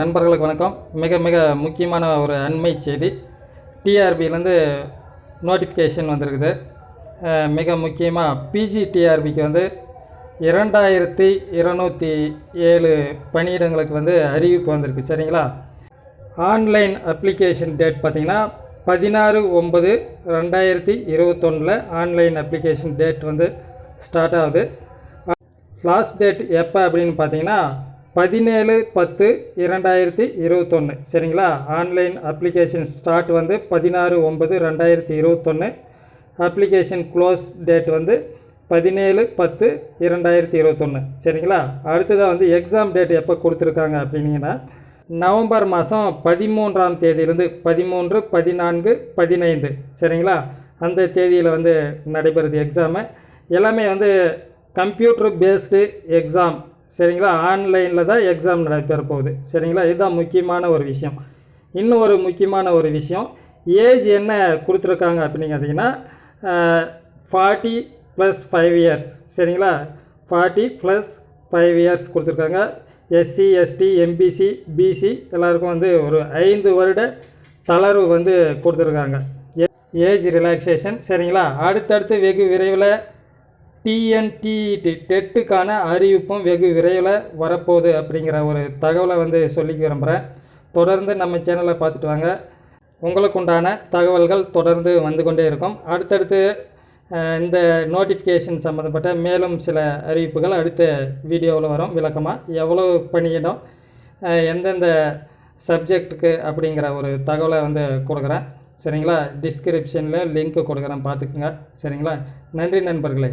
நண்பர்களுக்கு வணக்கம். மிக மிக முக்கியமான ஒரு அண்மை செய்தி. டிஆர்பிலேருந்து நோட்டிஃபிகேஷன் வந்திருக்குது. மிக முக்கியமாக பிஜி டிஆர்பிக்கு வந்து இரண்டாயிரத்தி இருநூற்றி ஏழு பணியிடங்களுக்கு வந்து அறிவிப்பு வந்திருக்கு. சரிங்களா? ஆன்லைன் அப்ளிகேஷன் டேட் பார்த்திங்கன்னா பதினாறு ஒம்பது ரெண்டாயிரத்தி இருபத்தொன்னில் ஆன்லைன் அப்ளிகேஷன் டேட் வந்து ஸ்டார்ட் ஆகுது. லாஸ்ட் டேட் எப்போ அப்படின்னு பார்த்தீங்கன்னா பதினேழு பத்து இரண்டாயிரத்தி இருபத்தொன்று சரிங்களா? ஆன்லைன் அப்ளிகேஷன் ஸ்டார்ட் வந்து பதினாறு ஒன்பது ரெண்டாயிரத்தி இருபத்தொன்று அப்ளிகேஷன் க்ளோஸ் டேட் வந்து பதினேழு பத்து இரண்டாயிரத்தி இருபத்தொன்று சரிங்களா? அடுத்ததாக வந்து எக்ஸாம் டேட் எப்போ கொடுத்துருக்காங்க அப்படின்னீங்கன்னா நவம்பர் மாதம் பதிமூன்றாம் தேதியிலேருந்து பதிமூன்று பதினான்கு பதினைந்து. சரிங்களா? அந்த தேதியில் வந்து நடைபெறுது எக்ஸாமு. எல்லாமே வந்து கம்ப்யூட்டர் பேஸ்டு எக்ஸாம். சரிங்களா? ஆன்லைனில் தான் எக்ஸாம் நடைபெற போகுது சரிங்களா? இதுதான் முக்கியமான ஒரு விஷயம். இன்னும் ஒரு முக்கியமான ஒரு விஷயம். ஏஜ் என்ன கொடுத்துருக்காங்க அப்படின்னு கேட்டிங்கன்னா ஃபார்ட்டி ப்ளஸ் ஃபைவ் இயர்ஸ் சரிங்களா? ஃபார்ட்டி ப்ளஸ் ஃபைவ் இயர்ஸ் கொடுத்துருக்காங்க. எஸ்சி எஸ்டி எம்பிசி பிசி எல்லாருக்கும் வந்து ஒரு ஐந்து வருட தளர்வு வந்து கொடுத்துருக்காங்க. ஏஜ் ரிலாக்ஸேஷன் சரிங்களா? அடுத்தடுத்து வெகு விரைவில் டிஎன்டிஇடி டெட்டுக்கான அறிவிப்பும் வெகு விரைவில் வரப்போகுது அப்படிங்கிற ஒரு தகவலை வந்து சொல்லிக்க விரும்புகிறேன். தொடர்ந்து நம்ம சேனலை பார்த்துட்டு வாங்க. உங்களுக்கு உண்டான தகவல்கள் தொடர்ந்து வந்து கொண்டே இருக்கும். அடுத்தடுத்து இந்த நோட்டிஃபிகேஷன் சம்மந்தப்பட்ட மேலும் சில அறிவிப்புகள் அடுத்த வீடியோவில் வரும். விளக்கமாக எவ்வளோ பணியிடம் எந்தெந்த சப்ஜெக்ட்டுக்கு அப்படிங்கிற ஒரு தகவலை வந்து கொடுக்குறேன். சரிங்களா? டிஸ்கிரிப்ஷனில் லிங்க் கொடுக்குறேன் பார்த்துக்குங்க. சரிங்களா? நன்றி நண்பர்களே.